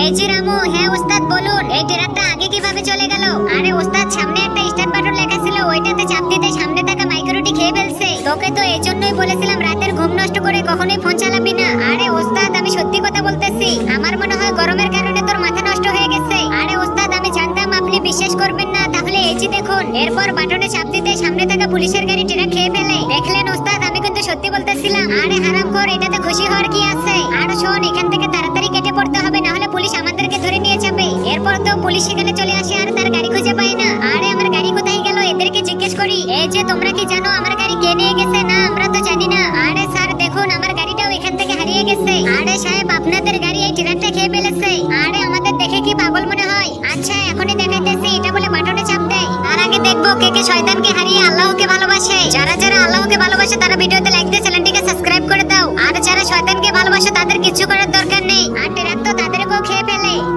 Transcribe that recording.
এই যে রামু হ্যাঁ ওস্তাদ, বলুন। এই ট্রাকটা আগে কীভাবে চলে গেল? আরে ওস্তাদ, সামনে একটা স্টার্ট বাটন লেখা ছিল, ওইটাতে চাপ দিতে সামনে থাকা মাইক্রোটি খেয়ে ফেলছে। তোকে তো এই জন্যই বলেছিলাম রাতের ঘুম নষ্ট করে কখনোই ফোন চালাবি না। আরে ওস্তাদ, আমি সত্যি কথা বলতেছি। আমার মনে হয় গরমের কারণে তোর মাথা নষ্ট হয়ে গেছে। আরে ওস্তাদ, আমি জানতাম আপনি বিশ্বাস করবেন না। তাহলে এই যে দেখুন, এরপর বাটনে চাপ দিতে সামনে থাকা পুলিশের গাড়ি ট্রাক খেয়ে ফেলে। দেখলেন ওস্তাদ, আমি কিন্তু সত্যি বলতেছিলাম। আরে হারা এরপর তো পুলিশ সেখানে চলে আসে আর তার গাড়ি খুঁজে পায় না। আরে, আমার গাড়ি কোথায় গেল? এদেরকে জিজ্ঞেস করি। এই যে, তোমরা কি জানো আমার গাড়ি কে নিয়ে গেছে? না, আমরা তো জানি না। আরে স্যার, দেখুন, আমার গাড়িটাও এখান থেকে হারিয়ে গেছে। আরে সাহেব, আপনাদের গাড়ি এই ট্রাকটা খেয়ে ফেলেছে। আরে, আমাদের দেখে কি পাগল মনে হয়? আচ্ছা এখনই দেখাইতেছি, এটা বলে বাটনে চাপ দেয়। আর আগে দেখব কে কে শয়তানকে হারিয়ে আল্লাহকে ভালোবাসে। যারা যারা আল্লাহকে ভালোবাসে, তারা ভিডিওতে লাইক দিয়ে